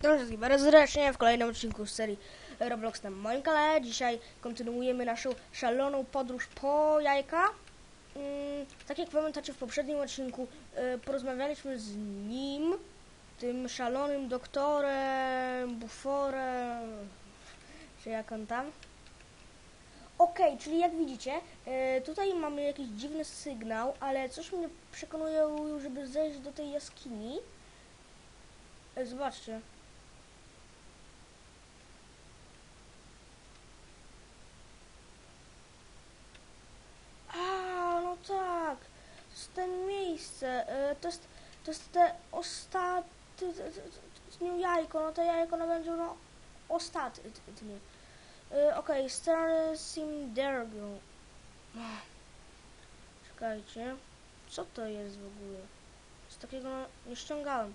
Witam wszystkich bardzo serdecznie w kolejnym odcinku z serii Roblox na moim kanale. Dzisiaj kontynuujemy naszą szaloną podróż po jajka. Mm, tak jak pamiętacie w poprzednim odcinku y, porozmawialiśmy z nim, tym szalonym doktorem, buforem, czy jak on tam. Okej, czyli jak widzicie, y, tutaj mamy jakiś dziwny sygnał, ale coś mnie przekonuje, żeby zejść do tej jaskini. E, Zobaczcie. A, no tak. To jest to miejsce. e, To jest, to jest te ostatnie... Nie jajko, no to jajko no będzie no ostatnie. E, Okej, okay, Star Simdergo. Czekajcie. Co to jest w ogóle? Z takiego no, nie ściągałem.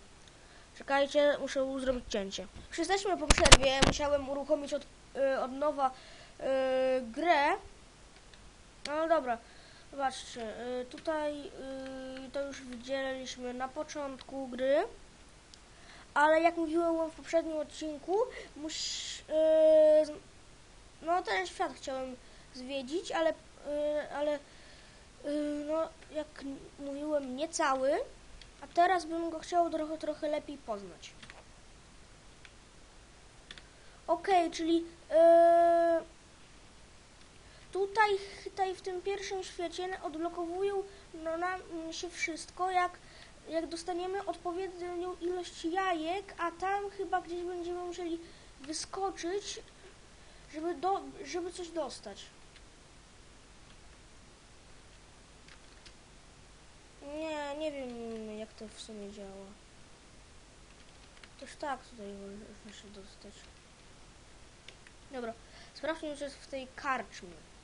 Czekajcie, muszę zrobić cięcie. Już jesteśmy po przerwie, musiałem uruchomić od, y, od nowa y, grę. No dobra, zobaczcie, y, tutaj y, to już widzieliśmy na początku gry. Ale jak mówiłem w poprzednim odcinku, mus, y, no ten świat chciałem zwiedzić, ale, ale no jak mówiłem nie cały, a teraz bym go chciał trochę, trochę lepiej poznać. Okej, czyli e, tutaj, tutaj w tym pierwszym świecie odblokowują no, nam się wszystko, jak, jak dostaniemy odpowiednią ilość jajek, a tam chyba gdzieś będziemy musieli wyskoczyć, żeby, do, żeby coś dostać. Nie, nie wiem jak to w sumie działa. Toż tak tutaj się dostać. Dobra, sprawdźmy, co jest w tej karczmie.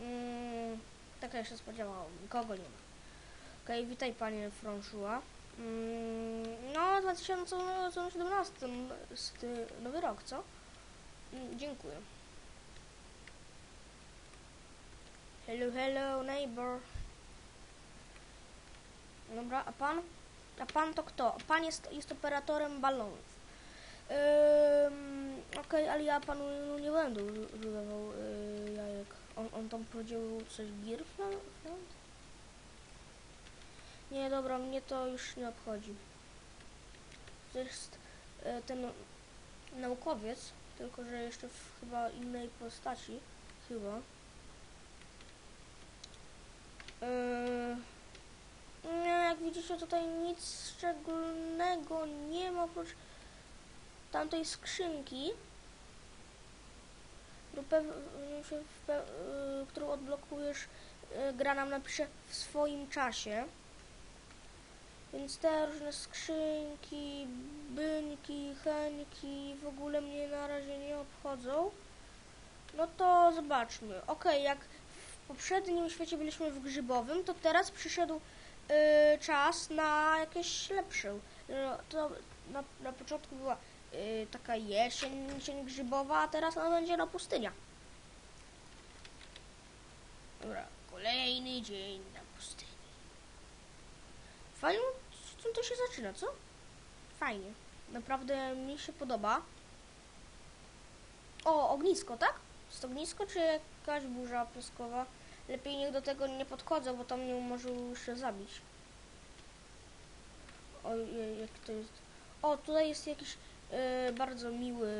Mm, tak ja się spodziewałam, nikogo nie ma. Okej, witaj panie François. Mm, no, 2017 jest y, nowy rok, co? Mm, dziękuję. Hello, hello, neighbor. Dobra, a pan? A pan to kto? Pan jest, jest operatorem balonów. Ym, Okej, ale ja panu no, nie będę używał yy. On, on tam powiedział coś Girfland? Nie, dobra, mnie to już nie obchodzi. To jest y, ten naukowiec, tylko że jeszcze w chyba innej postaci. Chyba. Yy, nie, jak widzicie tutaj nic szczególnego nie ma oprócz tamtej skrzynki, pe- y, którą odblokujesz, y, gra nam napisze w swoim czasie. Więc te różne skrzynki, bynki, henki w ogóle mnie na razie nie obchodzą. No to zobaczmy. Ok, jak w poprzednim świecie byliśmy w grzybowym, to teraz przyszedł y, czas na jakieś lepsze. No, to na, na początku była y, taka jesień, jesień grzybowa, a teraz no, będzie na pustynia. Dobra, kolejny dzień na pustyni. Fajnie, czym to się zaczyna, co? Fajnie. Naprawdę mi się podoba. O, ognisko, tak? Jest ognisko, czy jakaś burza piaskowa? Lepiej niech do tego nie podchodzę, bo tam mnie może się zabić. Ojej, jak to jest... O, tutaj jest jakiś e, bardzo miły...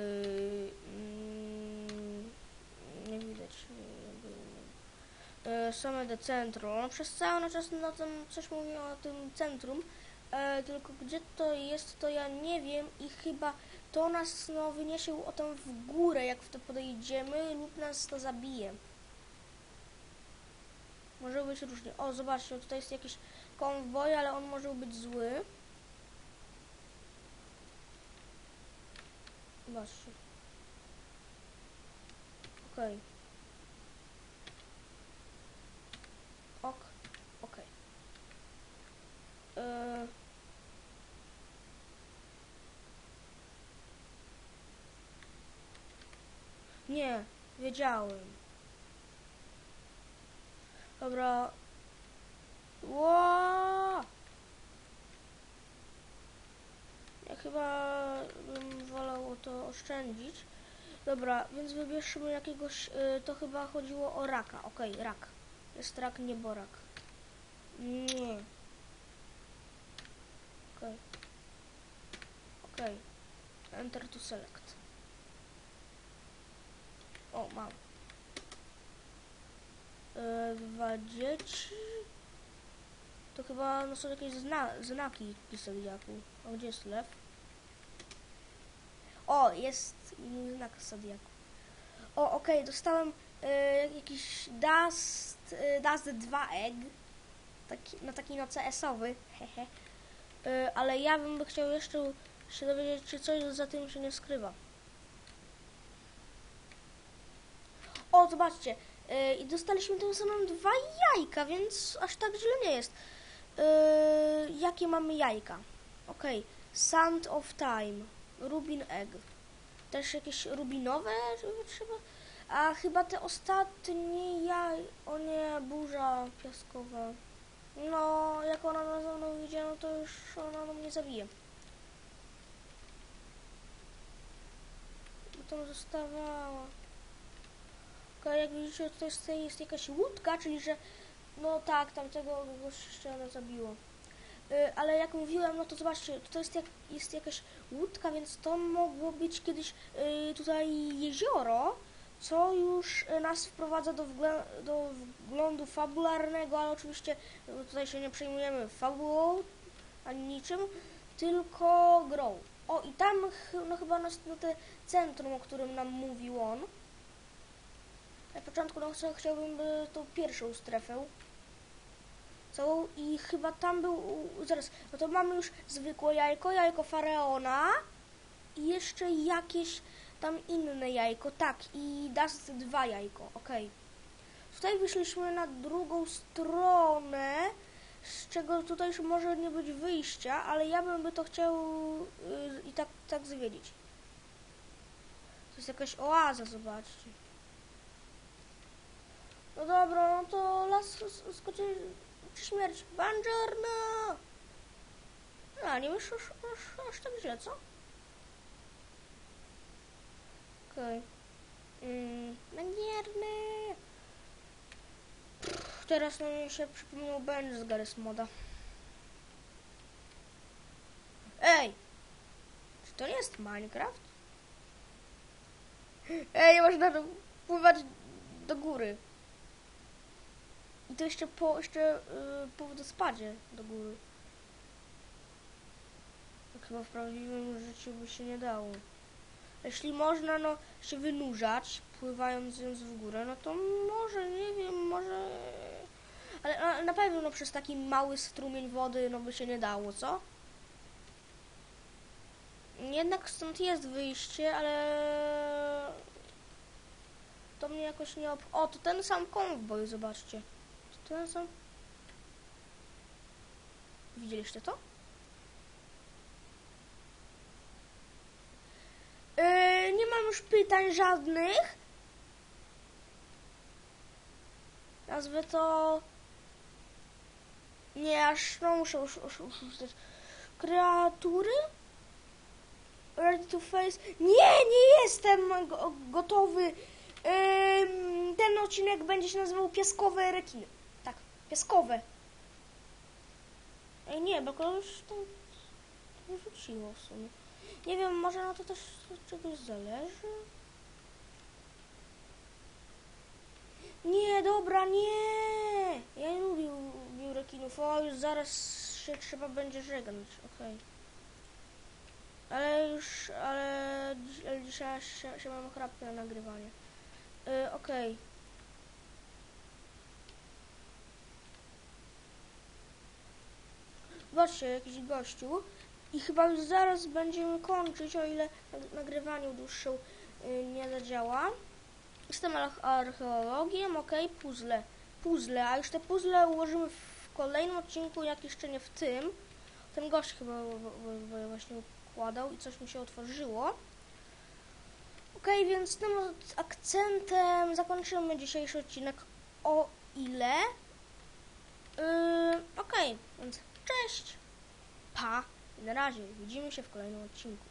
Mm, nie widać. E, same de centrum. No, przez cały czas na tym coś mówi o tym centrum. Tylko gdzie to jest, to ja nie wiem i chyba to nas no, wyniesie o tam w górę, jak w to podejdziemy, lub nas to zabije. Może być różnie. O, zobaczcie, tutaj jest jakiś konwoj, ale on może być zły. Zobaczcie. Okej. Ok, okej. Eee. Nie, wiedziałem. Dobra. Ło! Jak chyba bym wolał to oszczędzić. Dobra, więc wybierzmy jakiegoś, y, to chyba chodziło o raka. Okej, rak. Jest rak, nie borak. Nie. Okej. Okej. Enter to select. O, mam. E, dwa dzieci. To chyba no, są jakieś zna znaki Zodiaku. A gdzie jest lew? O, jest znak Zodiaku. O, okej, dostałem e, jakiś Dust, e, Dust 2 Egg. Taki, no taki no CS-owy, hehe. E, ale ja bym chciał jeszcze się dowiedzieć, czy coś za tym się nie skrywa. O, zobaczcie. e, I dostaliśmy tym samym dwa jajka, więc aż tak źle nie jest. E, jakie mamy jajka? Okej. Sand of Time. Rubin Egg. Też jakieś rubinowe trzeba? A chyba te ostatnie jaj... O nie, burza piaskowa. No, jak ona na mną idzie, no to już ona mnie zabije. Bo tam zostawała. Okej, jak widzicie, tutaj jest jakaś łódka, czyli że... No tak, tamtego gościa ona zabiło. Y, ale jak mówiłem, no to zobaczcie, to jest, jak, jest jakaś łódka, więc to mogło być kiedyś y, tutaj jezioro, co już y, nas wprowadza do, do wglądu fabularnego, ale oczywiście y, tutaj się nie przejmujemy fabułą ani niczym, tylko grą. O, i tam no chyba na, na te centrum, o którym nam mówił on. Na początku no, chcia- chciałbym tą pierwszą strefę i chyba tam był, zaraz, no to mamy już zwykłe jajko, jajko faraona i jeszcze jakieś tam inne jajko, tak, i Dust 2 jajko, okej. Tutaj wyszliśmy na drugą stronę, z czego tutaj już może nie być wyjścia, ale ja bym by to chciał y, i tak, tak zwiedzić. To jest jakaś oaza, zobaczcie. No dobra, no to las s- skoczy czy śmierć. Buongiorno! A, nie myślisz aż, aż, tak źle, co? Okej. Mm, Manierny! Teraz no mi się przypomniał Bench z Garys Moda. Ej! Czy to nie jest Minecraft? Ej, można pływać do góry. I to jeszcze po, jeszcze yy, po wodospadzie do góry. Tak chyba w prawdziwym życiu by się nie dało. Jeśli można no się wynurzać, pływając więc w górę, no to może, nie wiem, może... Ale na, na pewno no, przez taki mały strumień wody no by się nie dało, co? Jednak stąd jest wyjście, ale... To mnie jakoś nie ob... O, to ten sam konwoj, zobaczcie. To sam... Widzieliście to? Yy, nie mam już pytań żadnych. Nazwę to... Nie, aż no muszę już, już, już, już Kreatury? Ready to face? Nie, nie jestem go, gotowy. Ym, ten odcinek będzie się nazywał Piaskowe rekiny. Piaskowe. Ej, nie, bo to już to wyrzuciło w sumie. Nie wiem, może na to też od czegoś zależy? Nie, dobra, nie! Ja nie lubię lubię rekinów. O, już zaraz się trzeba będzie żegnać, okej. Ale już, ale, ale dzisiaj się, się mam ochrapkę na nagrywanie. Yy, okej. Zobaczcie, jakiś gościu. I chyba już zaraz będziemy kończyć, o ile nag- nagrywaniu dłuższą y, nie zadziała. Jestem arche- archeologiem, okej, puzzle. Puzzle, a już te puzzle ułożymy w kolejnym odcinku, jak jeszcze nie w tym. Ten gość chyba właśnie układał i coś mi się otworzyło. Okej, więc tym akcentem zakończymy dzisiejszy odcinek, o ile. Yy, okej, więc cześć, pa. I na razie, widzimy się w kolejnym odcinku.